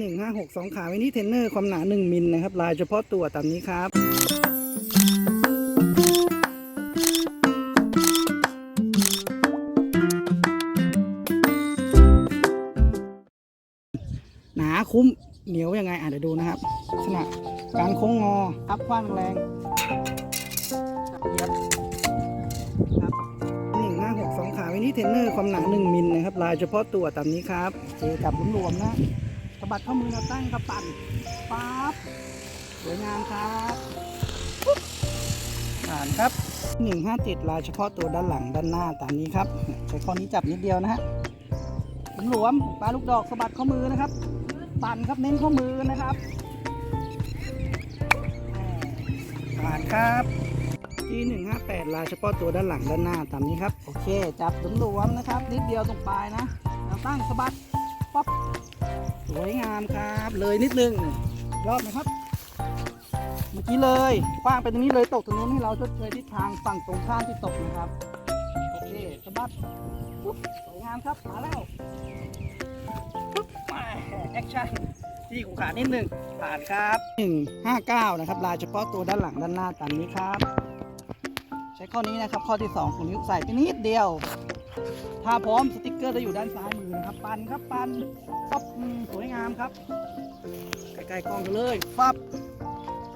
หนึ่งห้าหกสองขาวินิเทนเนอร์ความหนาหนึ่งมิลนะครับ ลายเฉพาะตัวตามนี้ครับ หนาคุ้มเหนียวยังไง อะเดี๋ยวดูนะครับลักษณะการโค้งงออัพคว้างแรงครับครับหนึ่งห้าหกสองขาวินิเทนเนอร์ความหนาหนึ่งมิลนะครับ ลายเฉพาะตัวตามนี้ครับโอเคจับรวมๆนะ สะบัดข้อมือเราตั้งกระปั่นปั๊บสวยงามครับผ่านครับ 157 ลายเฉพาะตัวด้านหลังด้านหน้าตามนี้ครับ ใช้ข้อนี้จับนิดเดียวนะฮะหลวมปลาลูกดอกสะบัดข้อมือนะครับ ปั่นครับเน้นข้อมือนะครับผ่านครับที่158 ลายเฉพาะตัวด้านหลังด้านหน้าตามนี้ครับ โอเค จับหลวมๆนะครับ นิดเดียวตรงปลายนะเราตั้งสะบัดป๊อป วยงามครับ เลยนิดนึงรอบนะครับ เมื่อกี้เลยกว้างไปตรงนี้เลยตกตรงนู้นให้เราชดเชยทิศทางฝั่งตรงข้ามที่ตกนะครับ โอเคสะบัดปุ๊บสวยงามครับมาแล้วปุ๊บมาแอคชั่นที่ของขานิดนึงผ่านครับ159 นะครับ ลายเฉพาะตัวด้านหลังด้านหน้าตามนี้ครับ ใช้ข้อนี้นะครับ ข้อที่ 2 ของนิ้วใส่ไปนิดเดียว ถ้าพร้อมสติกเกอร์จะอยู่ด้านซ้ายมือนะครับ ปันครับปันปั๊บสวยงามครับใกล้ๆกล้องกันเลยปั๊บ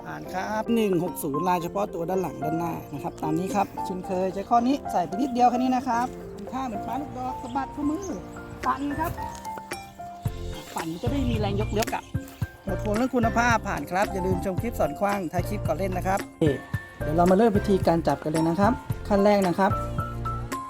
ผ่านครับ160 ลายเฉพาะตัวด้านหลังด้านหน้านะครับ ตามนี้ครับช่นเคยใช้ข้อนี้ใส่ไปนิดเดียวแค่นี้นะครับทำท่าเหมือนปลาลูกดอกสะบัดข้อมือปั่นครับ ปั่นจะได้มีแรงยกเลี้ยวกลับหมดพวงเรื่องคุณภาพผ่านครับ อย่าลืมชมคลิปสอนคว้างท้ายคลิปก่อนเล่นนะครับ เดี๋ยวเรามาเริ่มวิธีการจับกันเลยนะครับ ขั้นแรกนะครับ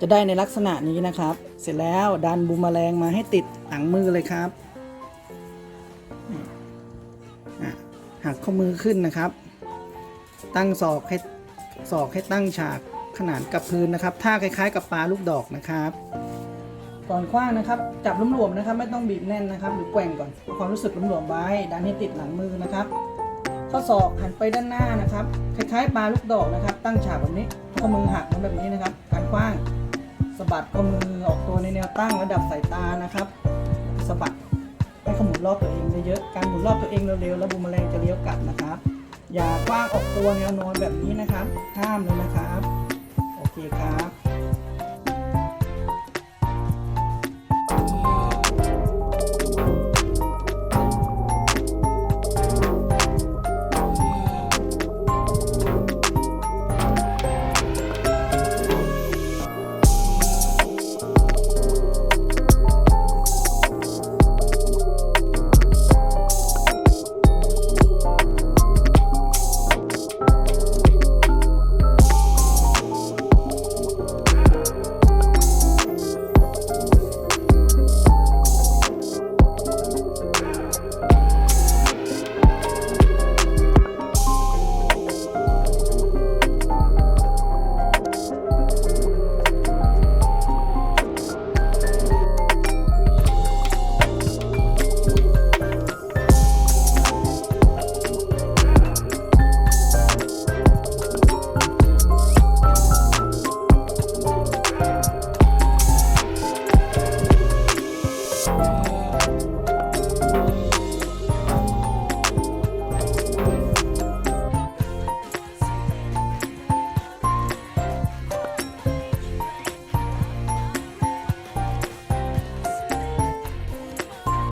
จะได้ในลักษณะนี้นะครับ เสร็จแล้วดันบูมแมลงมาให้ติดหลังมือเลยครับหักข้อมือขึ้นนะครับ ตั้งศอกให้ศอกให้ตั้งฉากขนานกับพื้นนะครับท่าคล้ายๆ กับปลาลูกดอกนะครับก่อนคว้างนะครับ จับหลวมๆนะครับ ไม่ต้องบีบแน่นนะครับ หรือแกว่งก่อนความรู้สึกหลวมๆไว้ดันให้ติดหลังมือนะครับข้อศอกหันไปด้านหน้านะครับ คล้ายๆปลาลูกดอกนะครับ ตั้งฉากแบบนี้ข้อมือหักมาแบบนี้นะครับการคว้าง สะบัดข้อมือออกตัวในแนวตั้งระดับสายตานะครับสะบัดให้เขาหมุนรอบตัวเองเยอะๆการหมุนรอบตัวเองเร็วๆแล้วบูมแมลงจะเลี้ยวกลับนะครับ อย่ากว้างออกตัวแนวนอนแบบนี้นะครับห้ามเลยนะ